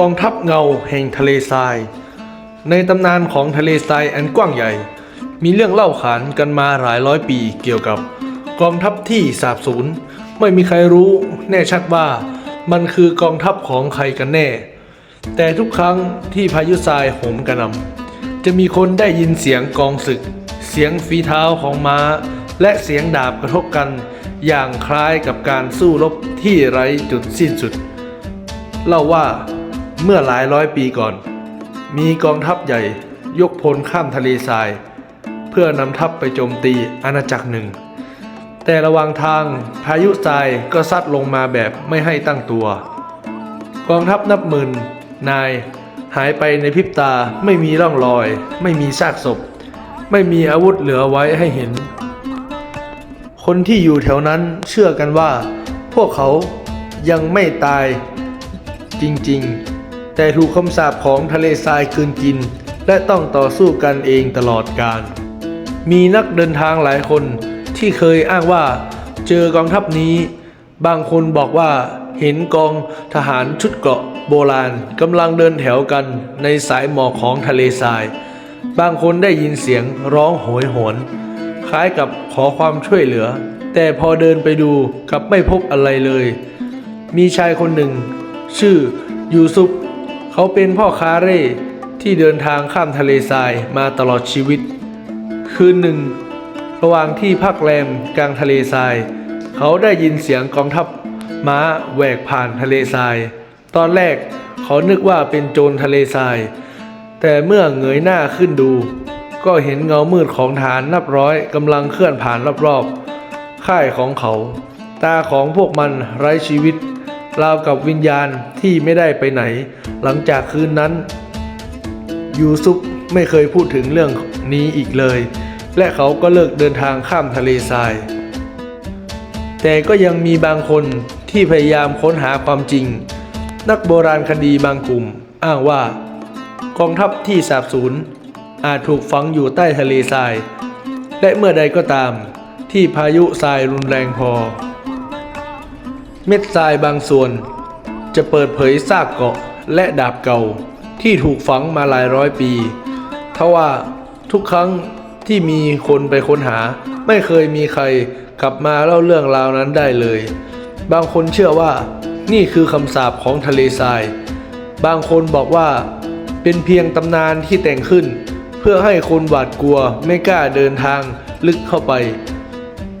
กองทัพเงาแห่งทะเลทราย ในตำนานของทะเลทรายอันกว้างใหญ่ มีเรื่องเล่าขานกันมาหลายร้อยปีเกี่ยวกับ กองทัพที่สาบสูญไม่มีใครรู้แน่ชัดว่ามันคือกองทัพของใครกันแน่ แต่ทุกครั้งที่พายุทรายโหมกระหน่ำจะมีคนได้ยินเสียงกองศึก เสียงฝีเท้าของม้า และเสียงดาบกระทบกัน อย่างคล้ายกับการสู้รบที่ไร้จุดสิ้นสุด เล่าว่า เมื่อหลายร้อยปีก่อน มีกองทัพใหญ่ยกพลข้ามทะเลทราย เพื่อนำทัพไปโจมตีอาณาจักรหนึ่ง แต่ระหว่างทางพายุทรายก็ซัดลงมาแบบไม่ให้ตั้งตัว กองทัพนับหมื่นนายหายไปในพริบตาไม่มีร่องรอย ไม่มีซากศพ ไม่มีอาวุธเหลือไว้ให้เห็น คนที่อยู่แถวนั้นเชื่อกันว่า พวกเขายังไม่ตายจริง ๆ แต่ถูกคำสาปของทะเลทรายคืนกิน และต้องต่อสู้กันเองตลอดกาลมีนักเดินทางหลายคนที่เคยอ้างว่า เจอกองทัพนี้ บางคนบอกว่าเห็นกองทหารชุดเกราะโบราณกำลังเดินแถวกันในสายหมอกของทะเลทราย บางคนได้ยินเสียงร้องโหยหวนคล้ายกับขอความช่วยเหลือ แต่พอเดินไปดูกลับไม่พบอะไรเลย มีชายคนหนึ่ง ชื่อยูซุป เขาเป็นพ่อค้าเร่ที่เดินทางข้ามทะเลทรายมาตลอดชีวิต คืนหนึ่ง ระหว่างที่พักแรมกลางทะเลทราย เขาได้ยินเสียงกองทัพม้าแหวกผ่านทะเลทราย ตอนแรกเขานึกว่าเป็นโจรทะเลทราย แต่เมื่อเงยหน้าขึ้นดู ก็เห็นเงามืดของฐานนับร้อยกำลังเคลื่อนผ่านรอบๆค่ายของเขา ตาของพวกมันไร้ชีวิต ราวกับวิญญาณที่ไม่ได้ไปไหน หลังจากคืนนั้น ยูซุปไม่เคยพูดถึงเรื่องนี้อีกเลย และเขาก็เลิกเดินทางข้ามทะเลทราย แต่ก็ยังมีบางคนที่พยายามค้นหาความจริง นักโบราณคดีบางกลุ่ม อ้างว่ากองทัพที่สาบสูญอาจถูกฝังอยู่ใต้ทะเลทราย และเมื่อใดก็ตามที่พายุทรายรุนแรงพอ เม็ดทรายบางส่วน จะเปิดเผยซากเกาะและดาบเก่าที่ถูกฝังมาหลายร้อยปี ทว่าทุกครั้งที่มีคนไปค้นหา ไม่เคยมีใครกลับมาเล่าเรื่องราวนั้นได้เลย บางคนเชื่อว่านี่คือคำสาปของทะเลทราย บางคนบอกว่าเป็นเพียงตำนานที่แต่งขึ้น เพื่อให้คนหวาดกลัวไม่กล้าเดินทางลึกเข้าไป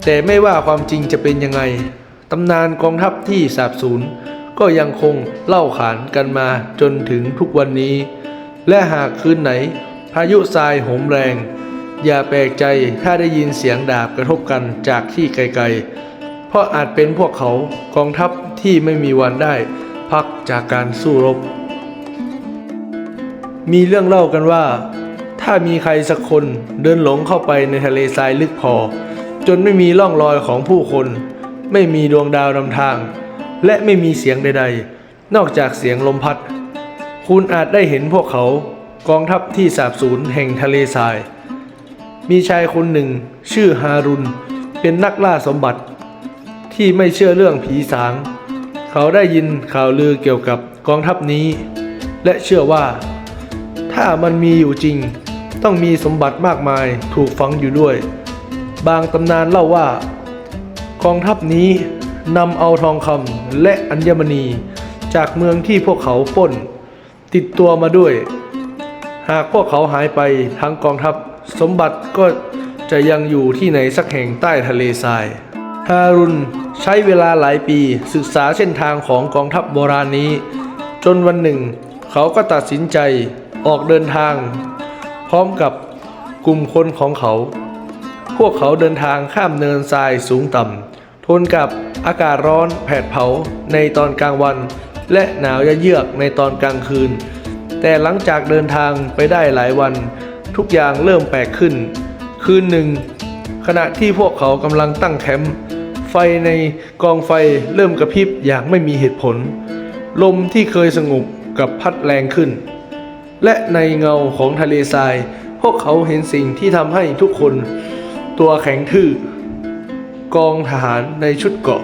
แต่ไม่ว่าความจริงจะเป็นยังไงำนานกองทัพที่สาบสูญก็ยังคงเล่าขานกันมาจนถึงทุกวันนี้ และหากคืนไหน พายุทรายโหมแรง อย่าแปลกใจถ้าได้ยินเสียงดาบกระทบกันจากที่ไกลๆ เพราะอาจเป็นพวกเขากองทัพที่ไม่มีวันได้ พักจากการสู้รบ มีเรื่องเล่ากันว่า ถ้ามีใครสักคนเดินหลงเข้าไปในทะเลทรายลึกพอ จนไม่มีร่องรอยของผู้คน ไม่มีดวงดาวนำทาง และไม่มีเสียงใด ๆ นอกจากเสียงลมพัด คุณอาจได้เห็นพวกเขากองทัพที่สาบสูญแห่งทะเลทราย มีชายคนหนึ่ง ชื่อฮารุนเป็นนักล่าสมบัติ ที่ไม่เชื่อเรื่องผีสาง เขาได้ยินข่าวลือเกี่ยวกับกองทัพนี้ และเชื่อว่า ถ้ามันมีอยู่จริง ต้องมีสมบัติมากมายถูกฝังอยู่ด้วย บางตำนานเล่าว่า กองทัพนี้นำเอาทองคำและอัญมณีจากเมืองที่พวกเขาปล้น ติดตัวมาด้วย หากพวกเขาหายไปทั้งกองทัพสมบัติก็จะยังอยู่ที่ไหนสักแห่งใต้ทะเลทราย ฮารุนใช้เวลาหลายปีศึกษาเส้นทางของกองทัพโบราณนี้ จนวันหนึ่ง เขาก็ตัดสินใจออกเดินทาง พร้อมกับกลุ่มคนของเขา พวกเขาเดินทางข้ามเนินทรายสูงต่ำ ทนกับอากาศร้อนแผดเผาในตอนกลางวัน และหนาวเยือกในตอนกลางคืน แต่หลังจากเดินทางไปได้หลายวัน ทุกอย่างเริ่มแปลกขึ้น คืนหนึ่ง ขณะที่พวกเขากำลังตั้งแคมป์ไฟในกองไฟเริ่มกระพริบอย่างไม่มีเหตุผล ลมที่เคยสงบกับพัดแรงขึ้น และในเงาของทะเลทราย พวกเขาเห็นสิ่งที่ทำให้ทุกคน ตัวแข็งทื่อ กองทหารในชุดเกราะ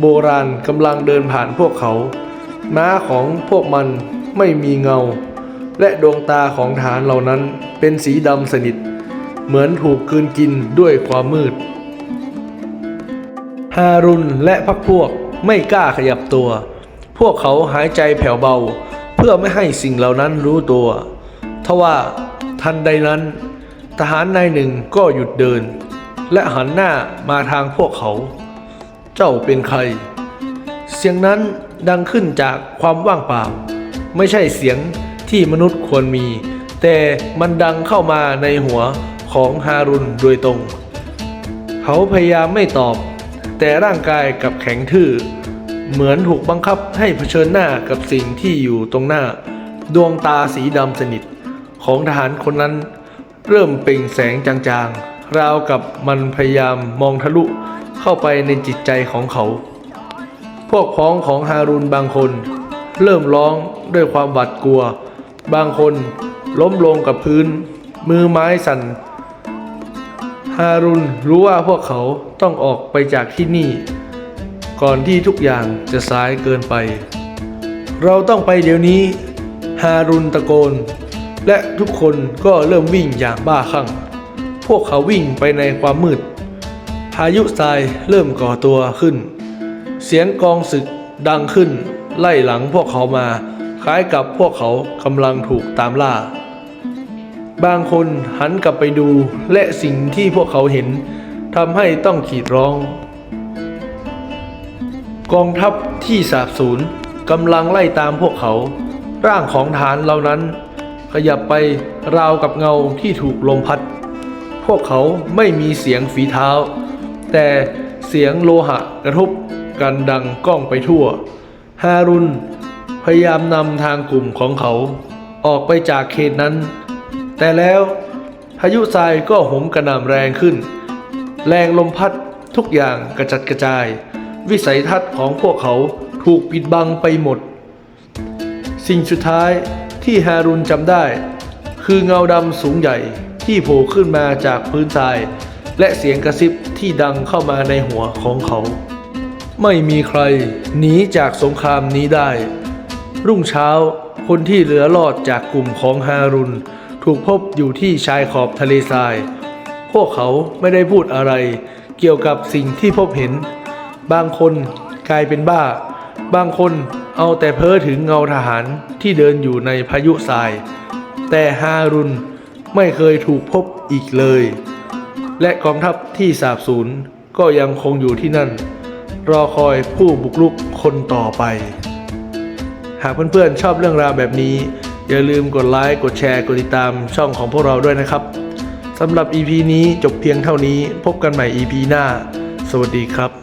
โบราณกำลังเดินผ่านพวกเขา ม้าของพวกมันไม่มีเงา และดวงตาของฐานเหล่านั้นเป็นสีดำสนิท เหมือนถูกกลืนกินด้วยความมืด ฮารุนและพักพวกไม่กล้าขยับตัว พวกเขาหายใจแผ่วเบา เพื่อไม่ให้สิ่งเหล่านั้นรู้ตัวทว่าทันใดนั้น ทหารนายหนึ่งก็หยุดเดิน และหันหน้ามาทางพวกเขา เจ้าเป็นใคร เสียงนั้นดังขึ้นจากความว่างเปล่า ไม่ใช่เสียงที่มนุษย์ควรมี แต่มันดังเข้ามาในหัวของฮารุนโดยตรง เขาพยายามไม่ตอบ แต่ร่างกายกับแข็งทื่อ เหมือนถูกบังคับให้เผชิญหน้ากับสิ่งที่อยู่ตรงหน้า ดวงตาสีดำสนิทของทหารคนนั้นเริ่มเปล่งแสงจางๆ ราวกับมันพยายามมองทะลุเข้าไปในจิตใจของเขา พวกพ้องของฮารุนบางคน เริ่มร้องด้วยความหวาดกลัว บางคนล้มลงกับพื้น มือไม้สั่น ฮารุนรู้ว่าพวกเขาต้องออกไปจากที่นี่ ก่อนที่ทุกอย่างจะสายเกินไป เราต้องไปเดี๋ยวนี้ ฮารุนตะโกน และทุกคนก็เริ่มวิ่งอย่างบ้าคลั่ง วกเขาวิ่งไปในความมืด พายุทรายเริ่มก่อตัวขึ้น เสียงกองศึกดังขึ้น ไล่หลังพวกเขามา คล้ายกับพวกเขากำลังถูกตามล่า บางคนหันกลับไปดูและสิ่งที่พวกเขาเห็นทำให้ต้องขีดร้อง กองทัพที่สาบสูญกำลังไล่ตามพวกเขา ร่างของฐานเหล่านั้น ขยับไปราวกับเงาที่ถูกลมพัด พวกเขาไม่มีเสียงฝีเท้า แต่เสียงโลหะกระทบกันดังก้องไปทั่ว ฮารุนพยายามนำทางกลุ่มของเขาออกไปจากเขตนั้น แต่แล้วพายุทรายก็โหมกระหน่ำแรงขึ้น แรงลมพัดทุกอย่างกระจัดกระจาย วิสัยทัศน์ของพวกเขาถูกปิดบังไปหมด สิ่งสุดท้ายที่ฮารุนจำได้ คือเงาดำสูงใหญ่ ที่โผล่ขึ้นมาจากพื้นทราย และเสียงกระซิบที่ดังเข้ามาในหัวของเขา ไม่มีใครหนีจากสงครามนี้ได้ รุ่งเช้าคนที่เหลือรอดจากกลุ่มของฮารุนถูกพบอยู่ที่ชายขอบทะเลทราย พวกเขาไม่ได้พูดอะไร เกี่ยวกับสิ่งที่พบเห็น บางคนกลายเป็นบ้า บางคนเอาแต่เพ้อถึงเงาทหารที่เดินอยู่ในพายุทราย แต่ฮารุน ไม่เคยถูกพบอีกเลย และกองทัพที่สาบสูญก็ยังคงอยู่ที่นั่น รอคอยผู้บุกรุกคนต่อไป หากเพื่อนๆชอบเรื่องราวแบบนี้ อย่าลืมกดไลค์กดแชร์กดติดตามช่องของพวกเราด้วยนะครับสำหรับ EP นี้จบเพียงเท่านี้พบกันใหม่ EP หน้า สวัสดีครับ